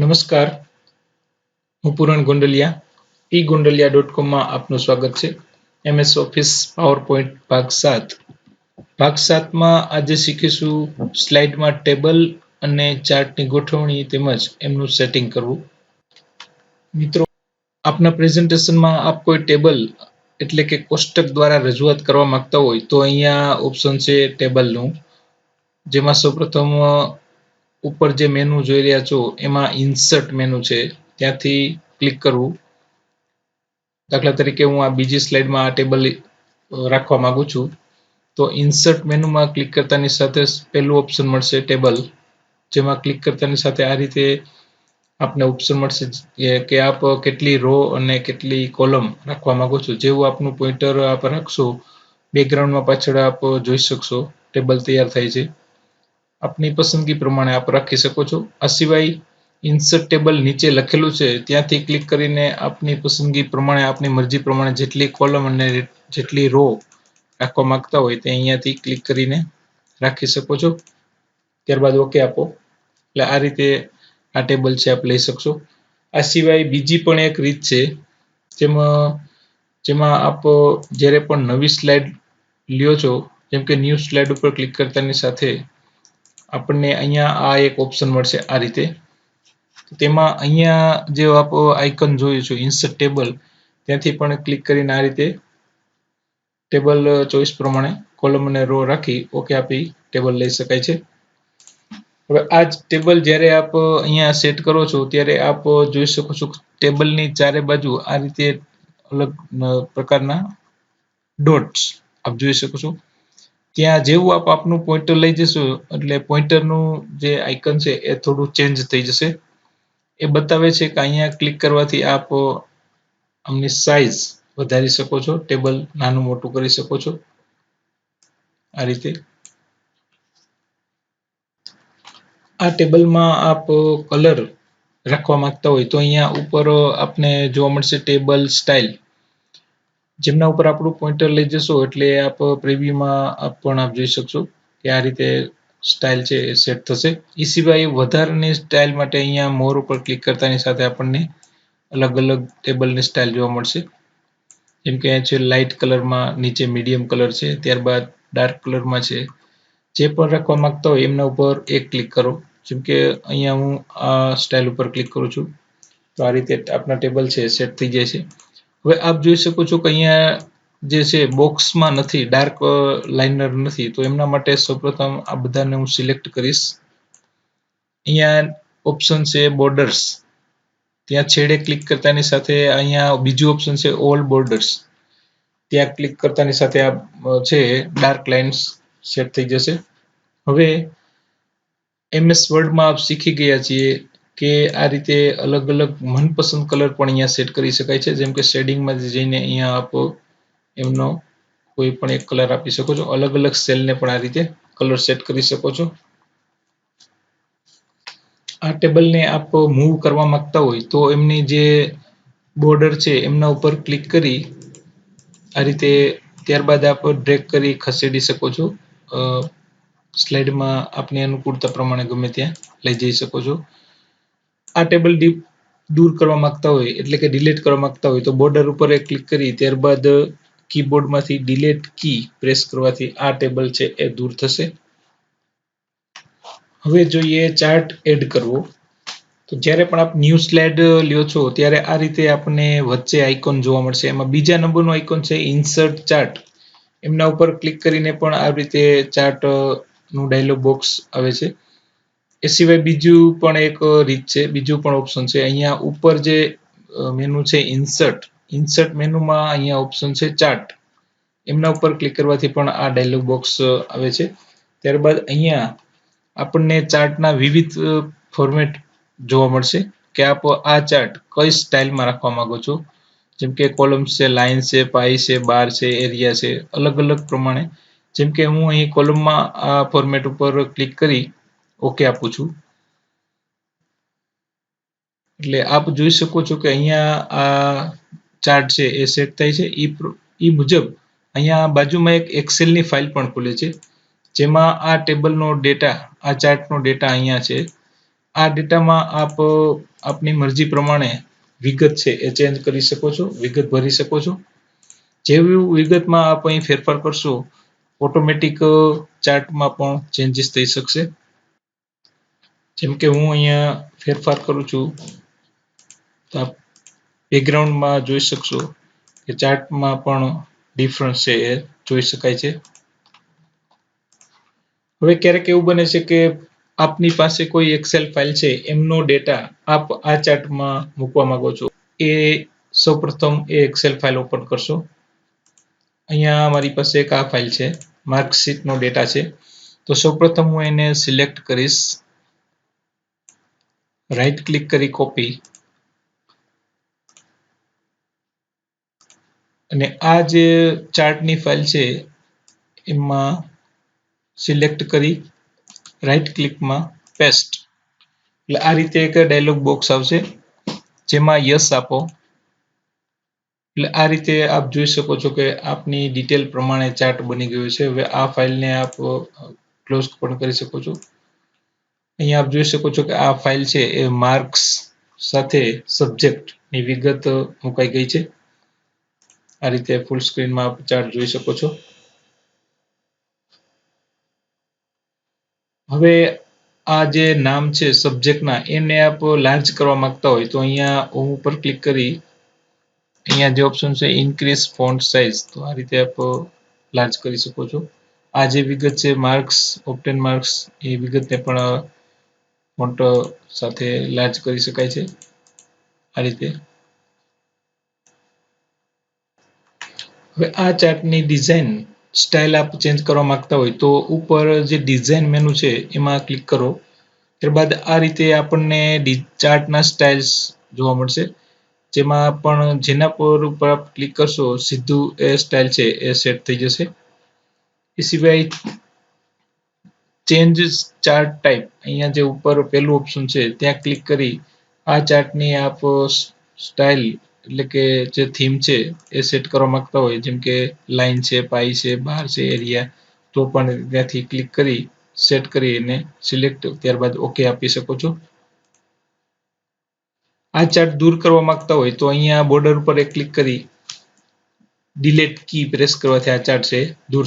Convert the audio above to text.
નમસ્કાર. હું Puran Gondaliya. E Gondaliya dot કોમમાં આપનું સ્વાગત છે. એમએસ ઓફિસ પાવર પોઈન્ટ ભાગ સાત. ભાગ સાતમાં આજે શીખીશું સ્લાઇડમાં ટેબલ અને ચાર્ટની ગોઠવણી તેમજ એમનું સેટિંગ કરવું. મિત્રો, આપના પ્રેઝન્ટેશનમાં આપ કોઈ ટેબલ એટલે કે કોષ્ટક દ્વારા રજૂઆત કરવા માંગતા હોય તો અહીંયા ઓપ્શન છે ટેબલનું. જેમાં સૌપ્રથમ ઉપર જે મેનુ જોઈ રહ્યા છો, એમાં ઇન્સર્ટ મેનુ છે. ત્યાંથી ક્લિક કરવું. દાખલા તરીકે હું આ બીજી સ્લાઇડમાં આ ટેબલ રાખવા માંગુ છું. તો ઇન્સર્ટ મેનુમાં ક્લિક કરતાની સાથે પહેલું ઓપ્શન મળશે ટેબલ જેમાં ક્લિક કરતાની સાથે આ રીતે આપને ઓપ્શન મળશે કે આપ કેટલી રો અને કેટલી કોલમ રાખવા માંગો છો. જેવું આપનું પોઈન્ટર આપ રાખશો બેકગ્રાઉન્ડમાં પાછળ આપ જોઈ શકશો. ટેબલ તૈયાર થાય છે. આપની પસંદગી પ્રમાણે આપ રાખી શકો છો. આ સિવાય ઇન્સર્ટ ટેબલ નીચે લખેલું છે. ત્યાંથી ક્લિક કરીને આપની પસંદગી પ્રમાણે, આપની મરજી પ્રમાણે જેટલી કોલમ અને જેટલી રો રાખવા માંગતા હોય તે અહીંયાથી ક્લિક કરીને રાખી શકો છો. ત્યારબાદ ઓકે આપો. એટલે આ રીતે આ ટેબલ છે, આપ લઈ શકશો. આ સિવાય બીજી પણ એક રીત છે, જેમાં જેમાં આપ જ્યારે પણ નવી સ્લાઇડ લ્યો છો, જેમ કે ન્યૂ સ્લાઇડ ઉપર ક્લિક કરતાની સાથે આપણને અહીંયા આ એક ઓપ્શન મળશે આ રીતે. તેમાં અહીંયા જે આપ આઇકન જોયું છે ઇન્સર્ટ ટેબલ ત્યાંથી પણ ક્લિક કરીને આ રીતે ટેબલ ચોઈસ પ્રમાણે કોલમ અને રો રાખી ઓકે આપી ટેબલ લઈ શકાય છે. હવે આ જ ટેબલ જ્યારે આપ અહીંયા સેટ કરો છો, ત્યારે આપ જોઈ શકો છો ટેબલની ચારે બાજુ આ રીતે અલગ પ્રકારના ડોટ્સ આપ જોઈ શકો છો. ત્યાં જેવું આપ આપનું પોઈન્ટર લઈ જશો, એટલે પોઈન્ટરનું જે આઇકન છે એ થોડું ચેન્જ થઈ જશે. એ બતાવે છે કે અહીંયા ક્લિક કરવાથી આપ આમની સાઇઝ વધારી શકો છો ટેબલ નાનું મોટું કરી શકો છો. આ રીતે. આ ટેબલમાં આપ કલર રાખવા માંગતા હોય તો અહીંયા ઉપર આપને જોવા મળશે ટેબલ સ્ટાઇલ જેમના ઉપર આપણું પોઈન્ટર લઈ જશો એટલે આપ પ્રિવ્યુમાં પણ આપ જોઈ શકશો કે આ રીતે સ્ટાઇલ છે એ સેટ થશે. એ સિવાય વધારાની સ્ટાઇલ માટે અહીંયા મોર ઉપર ક્લિક કરતાની સાથે આપણને અલગ અલગ ટેબલની સ્ટાઇલ જોવા મળશે. જેમ કે અહીંયા છે લાઇટ કલરમાં નીચે મીડિયમ કલર છે, ત્યારબાદ ડાર્ક કલરમાં છે. જે પણ રાખવા માંગતા હોય એમના ઉપર એક ક્લિક કરો. જેમ કે અહીંયા હું આ સ્ટાઇલ ઉપર ક્લિક કરું છું. તો આ રીતે આપના ટેબલ છે સેટ થઈ જાય છે. હવે આપ જોઈ શકો છો કે અહીંયા જે છે બોક્સમાં નથી ડાર્ક લાઇનર નથી. તો એમના માટે સૌપ્રથમ આ બધાને હું સિલેક્ટ કરીશ. અહીંયા ઓપ્શન છે બોર્ડર્સ ત્યાં છેડે ક્લિક કરતાની સાથે અહીંયા બીજું ઓપ્શન છે ઓલ બોર્ડર્સ ત્યાં ક્લિક કરતાની સાથે આ છે ડાર્ક લાઇન્સ સેટ થઈ જશે. હવે એમએસ વર્ડમાં આપ શીખી ગયા છીએ કે આ રીતે અલગ અલગ મનપસંદ કલર પણ અહીંયા સેટ કરી શકાય છે. જેમ કે શેડિંગમાં જઈને અહીંયા આપ એમનો કોઈ પણ એક કલર આપી શકો છો. અલગ અલગ સેલને પણ આ રીતે કલર સેટ કરી શકો છો. આ ટેબલને આપ મૂવ કરવા માંગતા હોય તો એમની જે બોર્ડર છે એમના ઉપર ક્લિક કરી આ રીતે ત્યારબાદ આપ ડ્રેક કરી ખસેડી શકો છો. સ્લાઇડમાં આપની અનુકૂળતા પ્રમાણે ગમે ત્યાં લઈ જઈ શકો છો. આ ટેબલ ડીપ દૂર કરવા માંગતા હોય, એટલે કે ડિલીટ કરવા માંગતા હોય, તો બોર્ડર ઉપર ક્લિક કરી, ત્યારબાદ કીબોર્ડમાંથી ડિલીટ કી પ્રેસ કરવાથી આ ટેબલ છે એ દૂર થશે. હવે જોઈએ ચાર્ટ એડ કરવો. તો જ્યારે પણ આપ ન્યૂ સ્લાઇડ લ્યો છો, ત્યારે આ રીતે આપણને વચ્ચે આઇકોન જોવા મળશે. એમાં બીજા નંબરનું આઇકોન છે ઇન્સર્ટ ચાર્ટ એમના ઉપર ક્લિક કરીને પણ આ રીતે ચાર્ટનું ડાયલોગ બોક્સ આવે છે. એ સિવાય બીજું પણ એક રીત છે, બીજું પણ ઓપ્શન છે. અહીંયા ઉપર જે મેનુ છે ઇન્સર્ટ ઇન્સર્ટ મેનુમાં અહીંયા ઓપ્શન છે ચાર્ટ એમના ઉપર ક્લિક કરવાથી પણ આ ડાયલોગ બોક્સ આવે છે. ત્યારબાદ અહીંયા આપણને ચાર્ટના વિવિધ ફોર્મેટ જોવા મળશે કે આપ આ ચાર્ટ કઈ સ્ટાઇલમાં રાખવા માંગો છો? જેમ કે કોલમ્સ છે લાઇન છે પાઈ છે બાર છે એરિયા છે અલગ અલગ પ્રમાણે. જેમ કે હું અહીં કોલમમાં આ ફોર્મેટ ઉપર ક્લિક કરી ઓકે આપું છું. એટલે આપ જોઈ શકો છો કે અહીંયા આ ચાર્ટ છે, એ સેટ થાય છે. એ મુજબ અહીંયા બાજુમાં એક એક્સેલની ફાઇલ પણ ખુલે છે, જેમાં આ ટેબલનો ડેટા આ ચાર્ટનો ડેટા અહીંયા છે. આ ડેટામાં આપ, આપની મરજી પ્રમાણે વિગત છે, એ ચેન્જ કરી શકો છો, વિગત ભરી શકો છો. જેવી વિગતમાં આપ અહીં ફેરફાર કરશો ઓટોમેટિક ચાર્ટમાં પણ ચેન્જીસ થઈ શકશે. જેમ કે હું અહીંયા ફેરફાર કરું છું, તો બેકગ્રાઉન્ડમાં જોઈ શકશો કે ચાર્ટમાં પણ ડિફરન્સ છે, એ જોઈ શકાય છે. હવે ક્યારેક એવું બને છે કે આપની પાસે કોઈ એક્સેલ ફાઇલ છે, એમનો ડેટા આપ આ ચાર્ટમાં મૂકવા માંગો છો. એ સૌપ્રથમ એ એક્સેલ ફાઇલ ઓપન કરશો. અહીંયા મારી પાસે એક આ ફાઇલ છે માર્કશીટનો ડેટા છે. તો સૌપ્રથમ હું એને સિલેક્ટ કરીશ. રાઈટ ક્લિક કરી કોપી અને આ જે ચાર્ટની ફાઇલ છે, એમાં સિલેક્ટ કરી રાઈટ ક્લિકમાં પેસ્ટ એટલે આ રીતે એક ડાયલોગ બોક્સ આવશે, જેમાં યસ આપો. એટલે આ રીતે આપ જોઈ શકો છો કે આપની ડિટેલ પ્રમાણે ચાર્ટ બની ગયો છે. હવે આ ફાઇલને આપ ક્લોઝ પણ કરી શકો છો. અહીંયા આપ જોઈ શકો છો કે આ ફાઇલ છે એ માર્ક્સ સાથે સબ્જેક્ટની વિગત મુકાઈ ગઈ છે. આ રીતે ફૂલ સ્ક્રીનમાં આપ ચાર્ટ જોઈ શકો છો. હવે આ જે નામ છે સબ્જેક્ટના એને આપ લાર્જ કરવા માંગતા હોય તો અહીંયા હું ઉપર ક્લિક કરી અહીંયા જે ઓપ્શન છે ઇન્ક્રીઝ ફોન્ટ સાઇઝ તો આ રીતે આપ લાર્જ કરી શકો છો. આ જે વિગત છે માર્ક્સ ઓપ્ટેન માર્ક્સ એ વિગતને પણ ફોન્ટ સાથે લાર્જ કરી શકાય છે? આ રીતે. હવે આ ચાર્ટની ડિઝાઇન સ્ટાઇલ આપ ચેન્જ કરવા માંગતા હોય તો ઉપર જે ડિઝાઇન મેનુ છે એમાં ક્લિક કરો. ત્યારબાદ આ રીતે આપણને ચાર્ટના સ્ટાઇલ્સ જોવા મળશે. જેમાં પણ જેના પર ઉપર આપ ક્લિક કરશો સીધું એ સ્ટાઇલ છે એ સેટ થઈ જશે. એ સિવાય ચેન્જ ચાર્ટ ટાઈપ અહીંયા જે ઉપર પહેલું ઓપ્શન છે, ત્યાં ક્લિક કરી આ ચાર્ટની આપ સ્ટાઇલ એટલે કે જે થીમ છે, એ સેટ કરવા માંગતા હોય. જેમ કે લાઇન છે પાઈ છે બાર છે એરિયા તો પણ ત્યાંથી ક્લિક કરી સેટ કરી અને સિલેક્ટ ત્યારબાદ ઓકે આપી શકો છો. આ ચાર્ટ દૂર કરવા માંગતા હોય તો અહીંયા બોર્ડર ઉપર એક ક્લિક કરી ડિલેટ કી પ્રેસ કરવાથી આ ચાર્ટ છે, દૂર